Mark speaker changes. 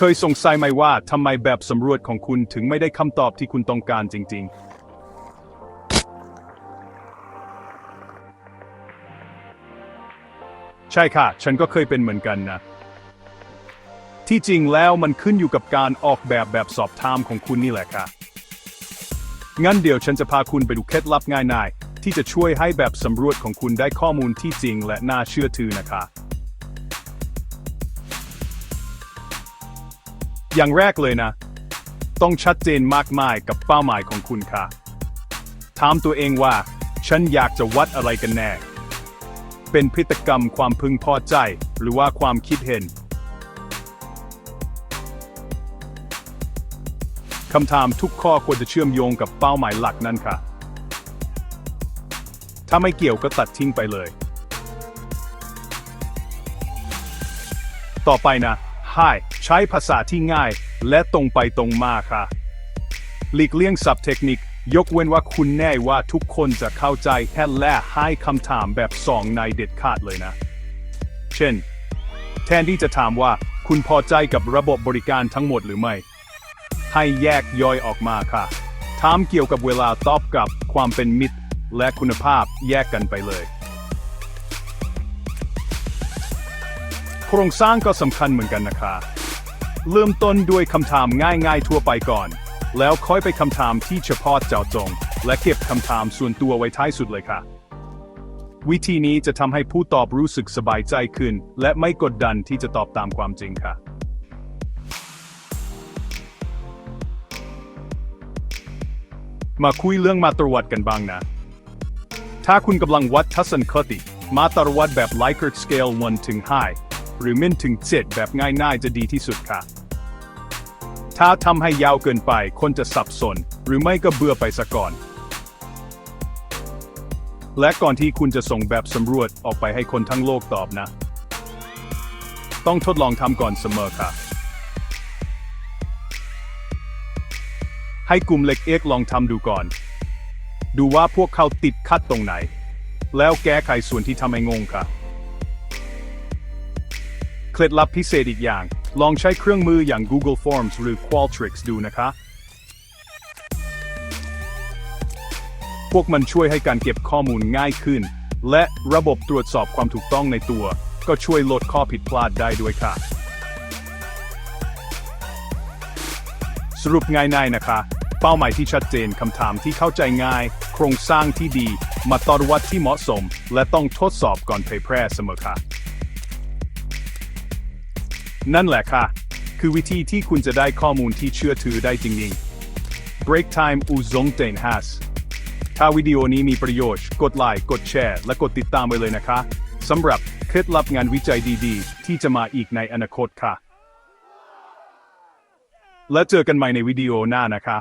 Speaker 1: เคยสงสัยไหมว่าทำไมแบบสำรวจของคุณถึงไม่ได้คำตอบที่คุณต้องการจริง ๆใช่ค่ะ ฉันก็เคยเป็นเหมือนกันนะ ที่จริงแล้วมันขึ้นอยู่กับการออกแบบแบบสอบถามของคุณนี่แหละค่ะ งั้นเดี๋ยวฉันจะพาคุณไปดูเคล็ดลับง่ายๆที่จะช่วยให้แบบสำรวจของคุณได้ข้อมูลที่จริงและน่าเชื่อถือนะคะ อย่างแรกเลยนะ ต้องชัดเจนมากมายกับเป้าหมายของคุณค่ะ ถามตัวเองว่า ฉันอยากจะวัดอะไรกันแน่ เป็นพฤติกรรมความพึงพอใจ หรือว่าความคิดเห็นคำถามทุกข้อควรจะเชื่อมโยงกับเป้าหมายหลักนั่นค่ะ ถ้าไม่เกี่ยวก็ตัดทิ้งไปเลย ต่อไปนะ Hi ใช้ภาษาที่ง่าย และตรงไปตรงมาค่ะ หลีกเลี่ยงศัพท์เทคนิค ยกเว้นว่าคุณแน่ว่าทุกคนจะเข้าใจแค่และให้คำถามแบบสองในเด็ดขาดเลยนะ เช่น แทนที่จะถามว่าคุณพอใจกับระบบบริการทั้งหมดหรือไม่ ให้แยกย่อยออกมาค่ะ ถามเกี่ยวกับเวลาตอบกลับความเป็นมิตร และคุณภาพแยกกันไปเลย โครงสร้างก็สำคัญเหมือนกันนะคะเริ่มต้นด้วยคำถามง่ายๆทั่วไปก่อน แล้วค่อยไปคำถามที่เฉพาะเจาะจง และเก็บคำถามส่วนตัวไว้ท้ายสุดเลยค่ะ วิธีนี้จะทำให้ผู้ตอบรู้สึกสบายใจขึ้น และไม่กดดันที่จะตอบตามความจริงค่ะ มาคุยเรื่องมาตรวัดกันบ้างนะ ถ้าคุณกำลังวัดทัศนคติ มาตรวัดแบบ Likert Scale 1ถึง5 หรือมินถึง 7 แบบง่ายๆ จะดีที่สุดค่ะ ถ้าทำให้ยาวเกินไป คนจะสับสน หรือไม่ก็เบื่อไปซะก่อน และก่อนที่คุณจะส่งแบบสำรวจออกไปให้คนทั้งโลกตอบนะ ต้องทดลองทำก่อนเสมอค่ะ ให้กลุ่มเล็กเอกลองทำดูก่อน ดูว่าพวกเขาติดขัดตรงไหน แล้วแก้ไขส่วนที่ทำให้งงค่ะ เคล็ดลับพิเศษอีกอย่าง ลองใช้เครื่องมืออย่าง Google Forms หรือ Qualtrics ดูนะคะ พวกมันช่วยให้การเก็บข้อมูลง่ายขึ้น และระบบตรวจสอบความถูกต้องในตัว ก็ช่วยลดข้อผิดพลาดได้ด้วยค่ะ สรุปง่ายๆนะคะ เป้าหมายที่ชัดเจนคำถามที่เข้าใจง่าย โครงสร้างที่ดี มาตรวัดที่เหมาะสม และต้องทดสอบก่อนเผยแพร่เสมอค่ะ นั่นแหละค่ะ คือวิธีที่คุณจะได้ข้อมูลที่เชื่อถือได้จริงๆ break time u z o n g t e n has ถ้าวิดีโอนี้มีประโยชน์ กดไลค์ กดแชร์ และกดติดตามไว้เลยนะคะ สำหรับเคล็ดลับงานวิจัยดีๆ ที่จะมาอีกในอนาคตค่ะ และเจอกันใหม่ในวิดีโอหน้านะคะ